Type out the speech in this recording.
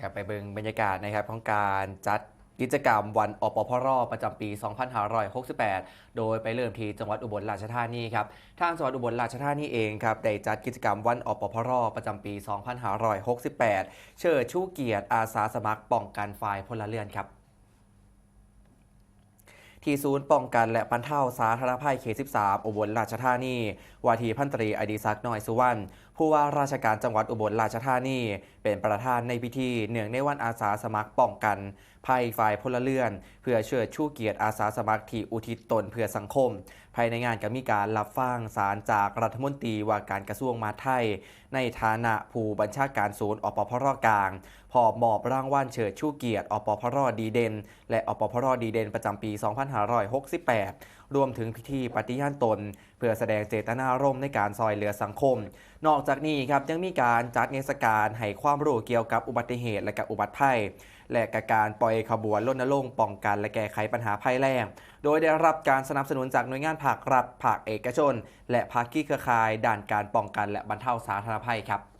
ครับไปเบิงบรรยากาศนะครับของการจัดกิจกรรมวันอปพรประจำปี 2568 โดยไปเริ่มที่จังหวัดอุบลราชธานีครับทางจังหวัดอุบลราชธานีเองครับได้จัดกิจกรรมวันอปพรประจำปี 2568 เชิดชูเกียรติอาสาสมัครป้องกันฝ่ายพลเรือนครับ ที่ศูนย์ป้องกันและบรรเทาสาธารณภัยเขต 13 อุบลราชธานีวาทีพันตรีอดีศักดิ์น้อยสุวรรณผู้ว่าราชการจังหวัดอุบลราชธานี เป็นประธานในพิธีเนื่องในวันอาสาสมัครป้องกันภัยฝ่ายพลเรือน เพื่อเชิดชูเกียรติอาสาสมัครที่อุทิศตนเพื่อสังคม ภายในงานก็มีการรับฟังสารจากรัฐมนตรีว่าการกระทรวงมหาดไทย ในฐานะผู้บัญชาการศูนย์อปพรกลางพอบมอบรางวัลเชิดชูเกียรติอปพรดีเด่นและอปพรดีเด่นประจำปี2568 รวมถึงพิธีปฏิญาณตน เพื่อแสดงเจตนารมณ์ในการซอยเหลือสังคม นอกจากนี้ครับยังมีการจัดเทศกาลให้ความรู้เกี่ยวกับอุบัติเหตุและกับอุบัติภัย และกับการปล่อยขบวนรณรงค์ป้องกันและแก้ไขปัญหาภัยแล้งโดยได้รับการสนับสนุนจากหน่วยงานภาครัฐภาคเอกชน และภาคีเครือข่าย ด้านการป้องกันและบรรเทาสาธารณภัยครับ